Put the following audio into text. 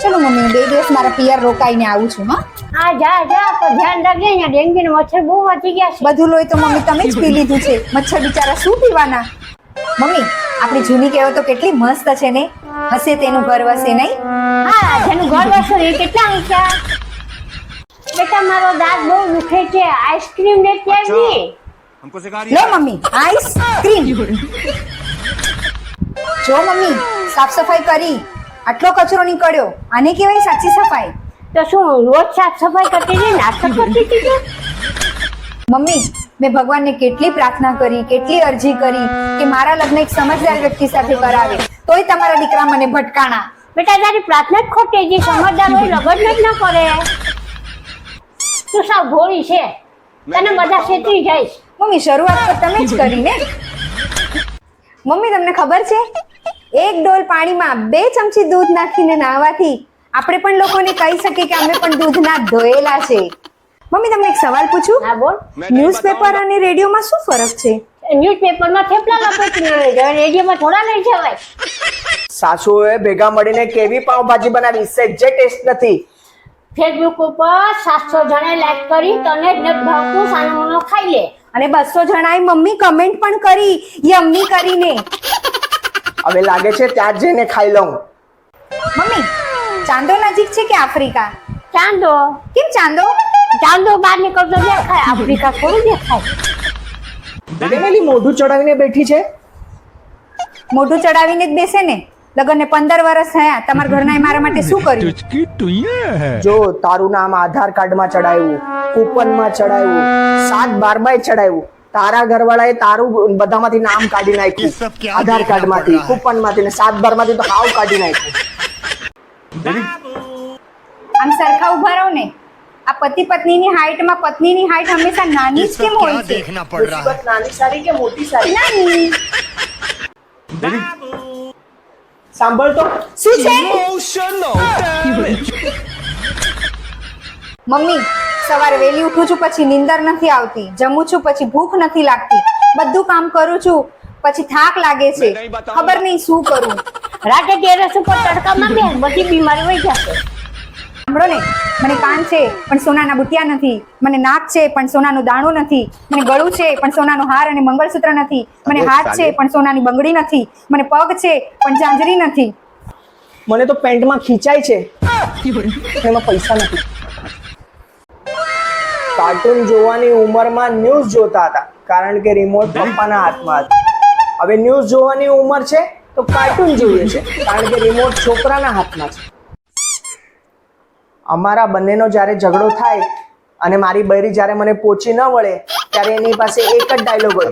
ચલો મમ્મી હું બે દિવસ મારા પિયર રોકાઈને આવું છું હા હા જા જા પણ ધ્યાન રાખજે અહીંયા ડેન્ગ્યુ ને મચ્છર બહુ વધી ગયા છે બધું લોહી તો મમ્મી તમે જ પી લીધું છે મચ્છર બિચારા શું પીવાના મમ્મી આપણી જૂની કહેવતો કેટલી મસ્ત છે ને હશે તેનું ઘર વસે નહીં હા જેનું ઘર વસો એ કેટલા ઊંચા બેટા મારો દાંત બહુ દુખે છે આઈસ્ક્રીમ લેતી આવજે हमको सिखा લો મમ્મી આઈસ્ક્રીમ જો મમ્મી સાફ સફાઈ કરી આટલો કચરો નીકળ્યો. આને કહેવાય સાચી સફાઈ. તો શું રોજ સાફ સફાઈ કરતી હતી નાસ્તો કરતી હતી મમ્મી મેં ભગવાનને કેટલી પ્રાર્થના કરી કેટલી અરજી કરી કે મારા લગ્ન એક સમજદાર વ્યક્તિ સાથે કરાવે. તોય તમારા દીકરા મને ભટકાણા. બેટા તારી પ્રાર્થના જ ખોટી જે સમજદાર હોય લગન જ ન કરે. તું સાવ ભોળી છે. તને બધા છેતરી જઈશ. મમ્મી શરૂઆત તો તમે જ કરી ને. મમ્મી તમને ખબર છે? એક ડોલ પાણીમાં બે ચમચી દૂધ નાખીને નાહવાથી આપણે પણ લોકોને કહી શકીએ કે અમે પણ દૂધના ધોયેલા છે. મમ્મી તમને એક સવાલ પૂછું? હા બોલ. ન્યૂઝપેપર અને રેડિયોમાં શું ફરક છે? ન્યૂઝપેપરમાં થેપલા લપેટીને રેડિયોમાં થોડા લઈ જવાય. સાસુએ ભેગા મળીને કેવી પાવભાજી બનાવી? સહેજે ટેસ્ટ નથી. ફેસબુક ઉપર સાતસો જણે લાઈક કરી તને જ ભાવતું સાનો ખાઈ લે. અને બસો જણાએ મમ્મી કમેન્ટ પણ કરી યમ્મી કરીને. હવે લાગે છે ત્યાં જઈને ખાઈ લઉં. મમ્મી ચાંદો નજીક છે કે આફ્રિકા? ચાંદો. કેમ ચાંદો? ચાંદો બહાર નીકળતો દેખાય આફ્રિકા થોડું દેખાય બેનેલી મોઢું ચડાવીને બેઠી છે? મોઢું ચડાવીને જ બેસે ને? લગનને પંદર વર્ષ થયા તમારા ઘરનાએ મારા માટે શું કર્યું? જો તારું નામ આધાર કાર્ડમાં ચડાવ્યું કૂપનમાં ચડાવ્યું સાત બારબાઈ ચડાવ્યું તારા ઘરવાળાએ તારું બધામાંથી નામ કાઢી નાખ્યું. આધાર કાર્ડમાંથી કૂપનમાંથી ને સાત બારમાંથી તો હાવ કાઢી નાખ્યું. આમ સરખા ઊભા રહો ને. આ પતિ પત્નીની હાઈટમાં પત્નીની હાઈટ હંમેશા નાની જ કેમ હોય છે? નાની સારી કે મોટી સારી? નાની. સાંભળ તો. શું છે? મમ્મી સવારે વહેલી ઉઠું છું પછી નીંદર નથી આવતી જમું છું પછી ભૂખ નથી લાગતી. બધું કામ કરું છું પછી થાક લાગે છે. ખબર નહીં શું કરું. રાતે ટેરેસ ઉપર તડકામાં બે બધી બીમારી વહી જશે સાંભળો ને મને કાન છે પણ સોનાના બુટિયા નથી. મને નાક છે પણ સોનાનું દાણું નથી. મને ગળું છે પણ સોનાનો હાર અને મંગળસૂત્ર નથી. મને હાથ છે પણ સોનાની બંગડી નથી. મને પગ છે પણ જાંજરી નથી. મને તો પેન્ટમાં ખીચાય છે. એમાં પૈસા નથી. કાર્ટૂન જોવાની ઉંમરમાં ન્યૂઝ જોતા હતા. કારણ કે રિમોટ પપ્પાના હાથમાં હતું. હવે ન્યૂઝ જોવાની ઉંમર છે તો કાર્ટૂન જોઈએ છે કારણ કે રિમોટ છોકરાના હાથમાં છે. અમારા બંનેનો જ્યારે ઝઘડો થાય અને મારી બૈરી જ્યારે મને પોચી ન વળે ત્યારે એની પાસે એક જ ડાયલોગ હોય.